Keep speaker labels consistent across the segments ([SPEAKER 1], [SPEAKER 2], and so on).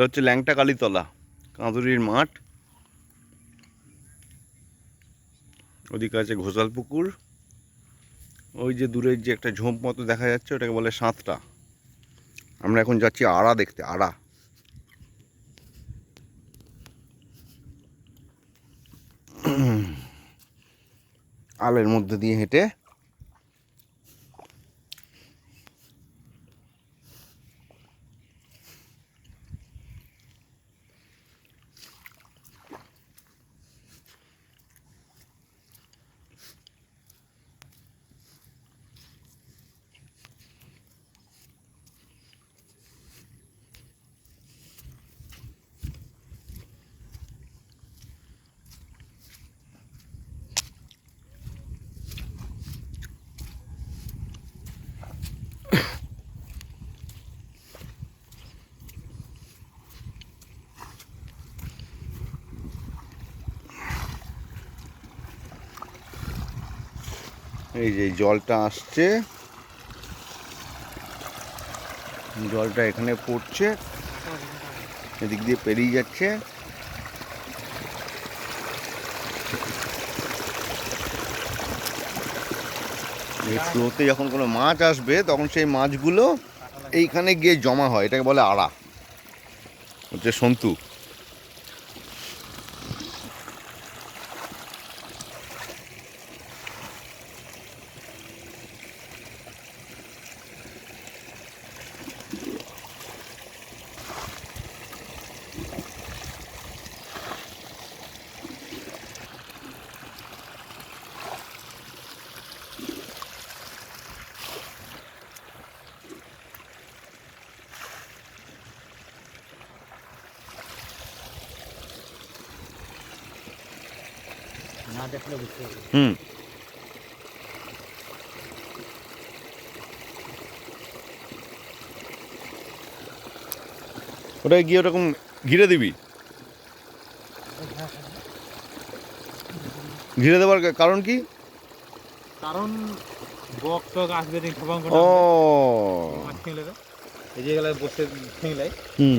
[SPEAKER 1] এটা হচ্ছে ল্যাংটা কালীতলা, কাঁদুরির মাঠ। ওদিকে আছে ঘোষাল পুকুর। ওই যে দূরের যে একটা ঝোপ মতো দেখা যাচ্ছে, ওটাকে বলে সাঁতটা আমরা এখন যাচ্ছি আড়া দেখতে, আড়া। আলের মধ্যে দিয়ে হেঁটে এই যে জলটা আসছে। জলটা এখানে পড়ছে। এদিক দিয়ে পেরিয়ে যাচ্ছে। ফ্লোতে যখন কোনো মাছ আসবে, তখন সেই মাছগুলো এইখানে গিয়ে জমা হয়। এটাকে বলে আড়া। হচ্ছে সন্তু। হুম। ওটা গিয়ে ওরকম ঘিরে দিবি। ঘিরে দেওয়ার কারণ কি?
[SPEAKER 2] কারণ বক টক আসবে
[SPEAKER 1] ও।
[SPEAKER 2] মাছ খেলে রে এই যে গেলে বসে
[SPEAKER 1] হুম।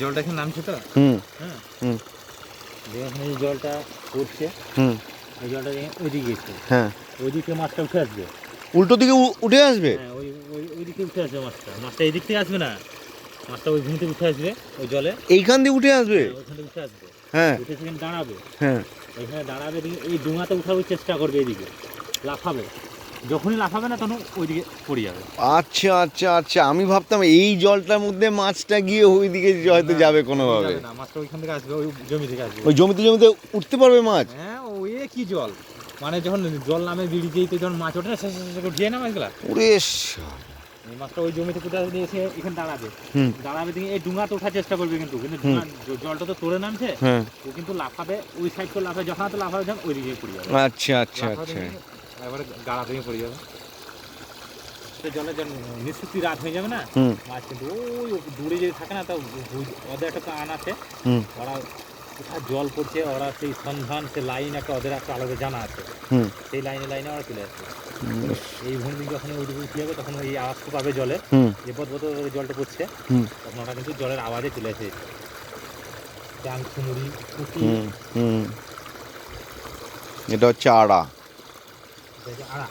[SPEAKER 2] জলটা এখানে নামছে তো?
[SPEAKER 1] হুম।
[SPEAKER 2] হ্যাঁ।
[SPEAKER 1] হুম।
[SPEAKER 2] এখানে এই জলটা পড়ছে।
[SPEAKER 1] হুম।
[SPEAKER 2] এই জলটা ওইদিকে গেছে।
[SPEAKER 1] হ্যাঁ।
[SPEAKER 2] ওইদিকে মাছটা উঠে আসবে।
[SPEAKER 1] উল্টো দিকে উঠে আসবে?
[SPEAKER 2] হ্যাঁ ওই ওই ওইদিকে উঠে আসবে মাছটা। মাছটা এই দিক থেকে আসবে না? মাছটা ওই ভূমিতে উঠে আসবে ওই জলে।
[SPEAKER 1] এইখান দিয়ে উঠে আসবে?
[SPEAKER 2] হ্যাঁ, ওইখান থেকে উঠে আসবে।
[SPEAKER 1] হ্যাঁ।
[SPEAKER 2] উঠে সেখানে দাঁড়াবে।
[SPEAKER 1] হ্যাঁ।
[SPEAKER 2] এখানে দাঁড়াবে এই ডুঙাতে উঠাবার চেষ্টা করবে এদিকে লাফাবে। যখনই লাফাবে না তখন ওইদিকে পড়ে যাবে।
[SPEAKER 1] আচ্ছা আচ্ছা আচ্ছা আমি ভাবতাম এই জলটার মধ্যে মাছটা গিয়ে ওইদিকে হয়তো যাবে কোনোভাবে।
[SPEAKER 2] যাবে না মাছটা ওইখান থেকে আসবে ওই জমি থেকে আসবে।
[SPEAKER 1] ওই জমিতে জমিতে উঠতে পারবে মাছ?
[SPEAKER 2] হ্যাঁ ওই কি জল? মানে যখন জল নামে বিড়িতেই তো যখন মাছ ওঠে না শেষে শেষে উঠিয়ে না মাছগুলা?
[SPEAKER 1] ওরে
[SPEAKER 2] এই মাছটা ওই জমিতে কোথাও দিয়ে এসে এখানে দাঁড়াবে। দাঁড়াবে দিয়ে এই ডুঙাতে ওঠার চেষ্টা করবে কিন্তু কিন্তু জলটা তো তোড়ে নামছে
[SPEAKER 1] হ্যাঁ।
[SPEAKER 2] ও কিন্তু লাফাবে ওই সাইড তো লাফাবে যখন তো লাফাবে যখন ওই দিকে পড়ে যাবে।
[SPEAKER 1] আচ্ছা আচ্ছা আচ্ছা।
[SPEAKER 2] দিয়ে একবারে গাড়া থেকে পড়ে যাবে। জলে যখন নিশ্চিত রাত হয়ে যাবে না মাছ কিন্তু ওই দূরে যদি থাকে না তো ওদের একটা কান আছে। ওরা কোথায় জল পড়ছে ওরা সেই সন্ধান সে লাইন একটা ওদের একটা আলাদা জানা আছে। সেই লাইনে লাইনে ওরা চলে আসবে। এই ভূমি যখন উঠে যাবে তখন ওই আওয়াজ পাবে জলে।
[SPEAKER 1] হুম।
[SPEAKER 2] যে জলটা পড়ছে তখন ওরা কিন্তু জলের আওয়াজে চলে আসে। চাং
[SPEAKER 1] হুম। এটা হচ্ছে আড়া।
[SPEAKER 2] আড়া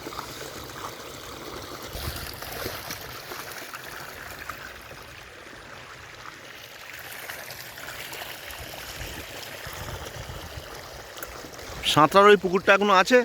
[SPEAKER 1] সাঁতরার ওই পুকুরটা এখনও আছে?